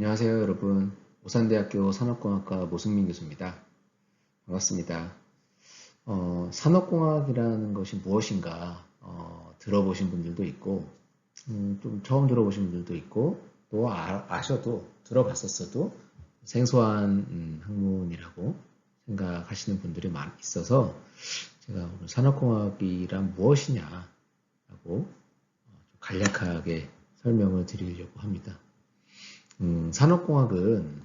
안녕하세요, 여러분. 오산대학교 산업공학과 모승민 교수입니다. 반갑습니다. 어, 산업공학이라는 것이 무엇인가 어, 들어보신 분들도 있고, 음, 좀 처음 들어보신 분들도 있고, 또 아, 셔도 들어봤었어도 생소한 음, 학문이라고 생각하시는 분들이 많이 있어서 제가 오늘 산업공학이란 무엇이냐라고 어, 간략하게 설명을 드리려고 합니다. 음, 산업공학은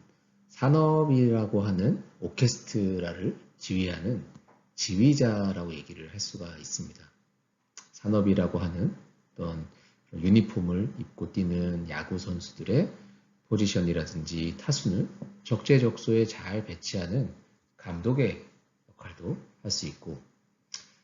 산업이라고 하는 오케스트라를 지휘하는 지휘자라고 얘기를 할 수가 있습니다. 산업이라고 하는 어떤 유니폼을 입고 뛰는 야구 선수들의 포지션이라든지 타순을 적재적소에 잘 배치하는 감독의 역할도 할 수 있고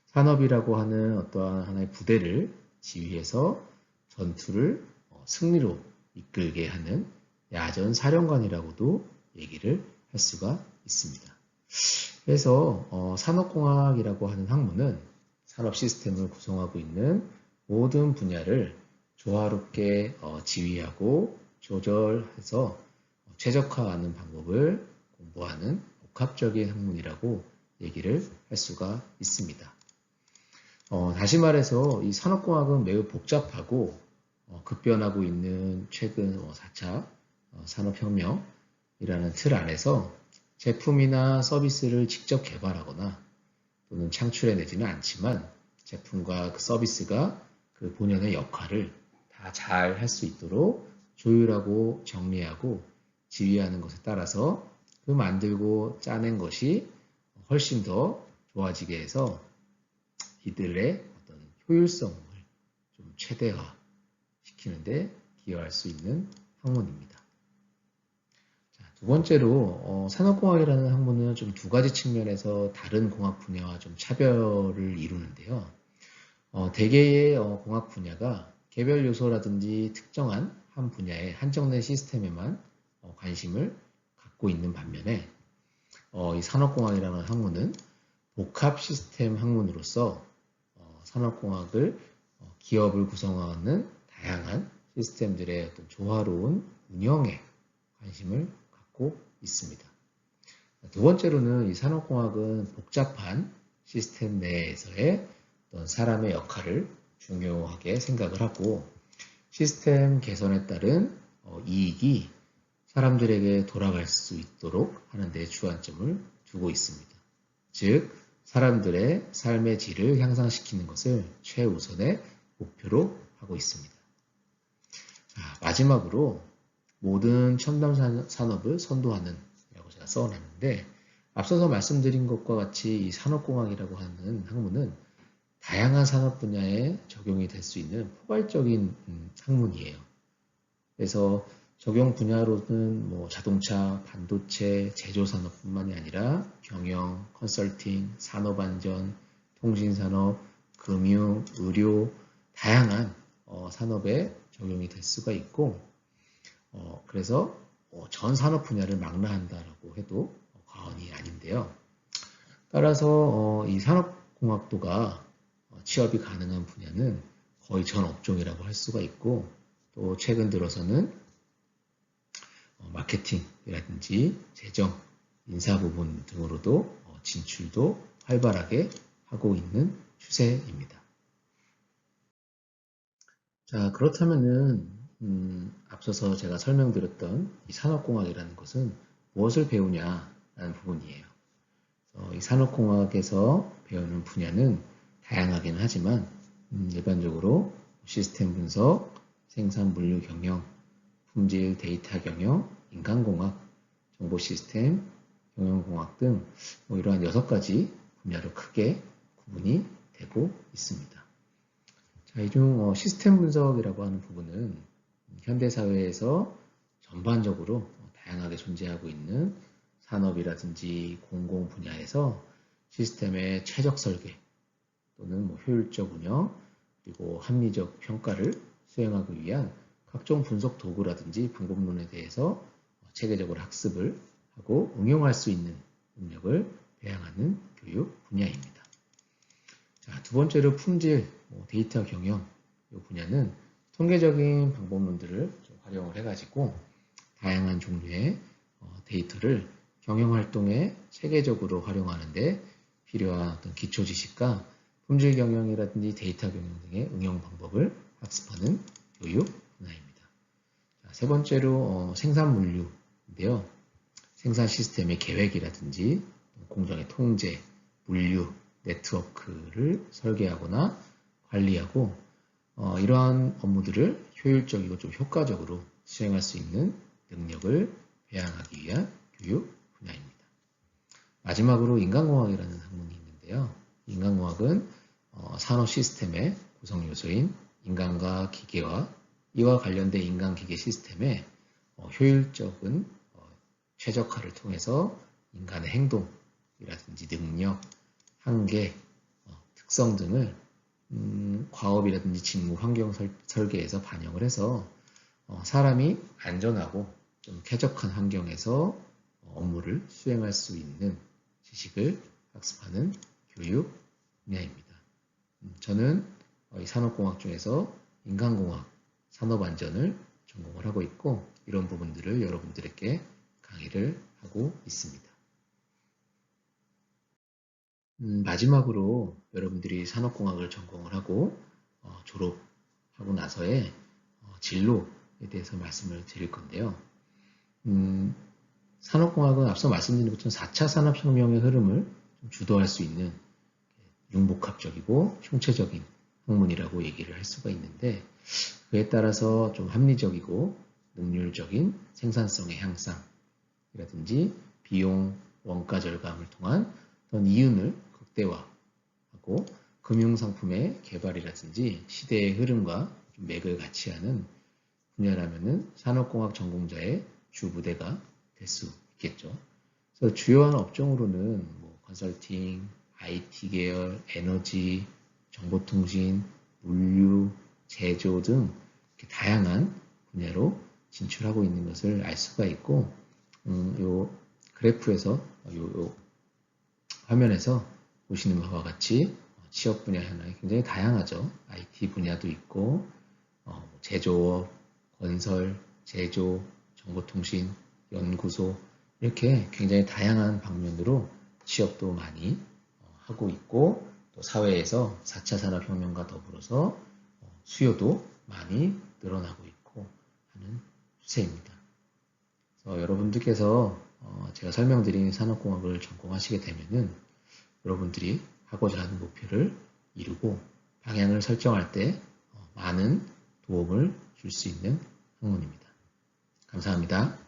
산업이라고 하는 어떠한 하나의 부대를 지휘해서 전투를 어, 승리로 이끌게 하는 야전 사령관이라고도 얘기를 할 수가 있습니다. 그래서 어, 산업공학이라고 하는 학문은 산업 시스템을 구성하고 있는 모든 분야를 조화롭게 어, 지휘하고 조절해서 최적화하는 방법을 공부하는 복합적인 학문이라고 얘기를 할 수가 있습니다. 어, 다시 말해서 이 산업공학은 매우 복잡하고 어, 급변하고 있는 최근 4차 어, 산업혁명이라는 틀 안에서 제품이나 서비스를 직접 개발하거나 또는 창출해내지는 않지만 제품과 그 서비스가 그 본연의 역할을 다 잘 할 수 있도록 조율하고 정리하고 지휘하는 것에 따라서 그 만들고 짜낸 것이 훨씬 더 좋아지게 해서 이들의 어떤 효율성을 좀 최대화 시키는데 기여할 수 있는 학문입니다. 두 번째로 어, 산업공학이라는 학문은 좀 두 가지 측면에서 다른 공학 분야와 좀 차별을 이루는데요. 어, 대개의 어, 공학 분야가 개별 요소라든지 특정한 한 분야의 한정된 시스템에만 어, 관심을 갖고 있는 반면에 어, 이 산업공학이라는 학문은 복합 시스템 학문으로서 어, 산업공학을 기업을 구성하는 다양한 시스템들의 어떤 조화로운 운영에 관심을 갖고 있습니다. 두 번째로는 이 산업공학은 복잡한 시스템 내에서의 어떤 사람의 역할을 중요하게 생각을 하고 시스템 개선에 따른 어, 이익이 사람들에게 돌아갈 수 있도록 하는 데 주안점을 두고 있습니다. 즉, 사람들의 삶의 질을 향상시키는 것을 최우선의 목표로 하고 있습니다. 자, 마지막으로 모든 첨단 산업을 선도하는 이라고 제가 써놨는데 앞서서 말씀드린 것과 같이 이 산업공학이라고 하는 학문은 다양한 산업 분야에 적용이 될 수 있는 포괄적인 음, 학문이에요. 그래서 적용 분야로는 뭐 자동차, 반도체, 제조산업뿐만이 아니라 경영, 컨설팅, 산업안전, 통신산업, 금융, 의료 다양한 어, 산업에 적용이 될 수가 있고 어, 그래서 어, 전 산업 분야를 망라한다라고 해도 과언이 아닌데요. 따라서 어, 이 산업공학도가 어, 취업이 가능한 분야는 거의 전 업종이라고 할 수가 있고 또 최근 들어서는 어, 마케팅이라든지 재정, 인사 부분 등으로도 어, 진출도 활발하게 하고 있는 추세입니다. 자 그렇다면은 음, 앞서서 제가 설명드렸던 이 산업공학이라는 것은 무엇을 배우냐라는 부분이에요. 이 산업공학에서 배우는 분야는 다양하긴 하지만 음, 일반적으로 시스템 분석, 생산 물류 경영, 품질 데이터 경영, 인간공학, 정보 시스템, 경영공학 등 뭐 이러한 여섯 가지 분야로 크게 구분이 되고 있습니다. 자, 이중 어, 시스템 분석이라고 하는 부분은 현대 사회에서 전반적으로 다양하게 존재하고 있는 산업이라든지 공공 분야에서 시스템의 최적 설계 또는 뭐 효율적 운영 그리고 합리적 평가를 수행하기 위한 각종 분석 도구라든지 방법론에 대해서 체계적으로 학습을 하고 응용할 수 있는 능력을 배양하는 교육 분야입니다. 자, 두 번째로 품질, 뭐 데이터 경영 이 분야는 통계적인 방법론들을 활용을 해가지고 다양한 종류의 어, 데이터를 경영활동에 체계적으로 활용하는데 필요한 어떤 기초 지식과 품질 경영이라든지 데이터 경영 등의 응용 방법을 학습하는 교육 분야입니다. 세 번째로 어, 생산 물류인데요. 생산 시스템의 계획이라든지 공정의 통제, 물류, 네트워크를 설계하거나 관리하고 어, 이러한 업무들을 효율적이고 좀 효과적으로 수행할 수 있는 능력을 배양하기 위한 교육 분야입니다. 마지막으로 인간공학이라는 학문이 있는데요. 인간공학은 어, 산업 시스템의 구성 요소인 인간과 기계와 이와 관련된 인간-기계 시스템의 어, 효율적인 어, 최적화를 통해서 인간의 행동이라든지 능력, 한계, 어, 특성 등을 음, 과업이라든지 직무 환경 설, 설계에서 반영을 해서 어, 사람이 안전하고 좀 쾌적한 환경에서 업무를 수행할 수 있는 지식을 학습하는 교육 분야입니다. 음, 저는 어, 이 산업공학 중에서 인간공학, 산업안전을 전공을 하고 있고 이런 부분들을 여러분들에게 강의를 하고 있습니다. 음, 마지막으로 여러분들이 산업공학을 전공을 하고 어, 졸업하고 나서의 어, 진로에 대해서 말씀을 드릴 건데요. 음, 산업공학은 앞서 말씀드린 것처럼 4차 산업혁명의 흐름을 주도할 수 있는 융복합적이고 총체적인 학문이라고 얘기를 할 수가 있는데 그에 따라서 좀 합리적이고 능률적인 생산성의 향상이라든지 비용 원가 절감을 통한 어떤 이윤을 극대화하고 금융상품의 개발이라든지 시대의 흐름과 맥을 같이 하는 분야라면은 산업공학 전공자의 주부대가 될 수 있겠죠. 그래서 주요한 업종으로는 뭐 컨설팅, IT 계열, 에너지, 정보통신, 물류, 제조 등 다양한 분야로 진출하고 있는 것을 알 수가 있고, 음, 요 그래프에서 요, 요 화면에서 보시는 바와 같이 취업 분야 현황이 굉장히 다양하죠. IT 분야도 있고, 어, 제조업, 건설, 제조, 정보통신, 연구소 이렇게 굉장히 다양한 방면으로 취업도 많이 어, 하고 있고 또 사회에서 4차 산업혁명과 더불어서 어, 수요도 많이 늘어나고 있고 하는 추세입니다. 여러분들께서 어, 제가 설명드린 산업공학을 전공하시게 되면은 여러분들이 하고자 하는 목표를 이루고 방향을 설정할 때 많은 도움을 줄 수 있는 학문입니다. 감사합니다.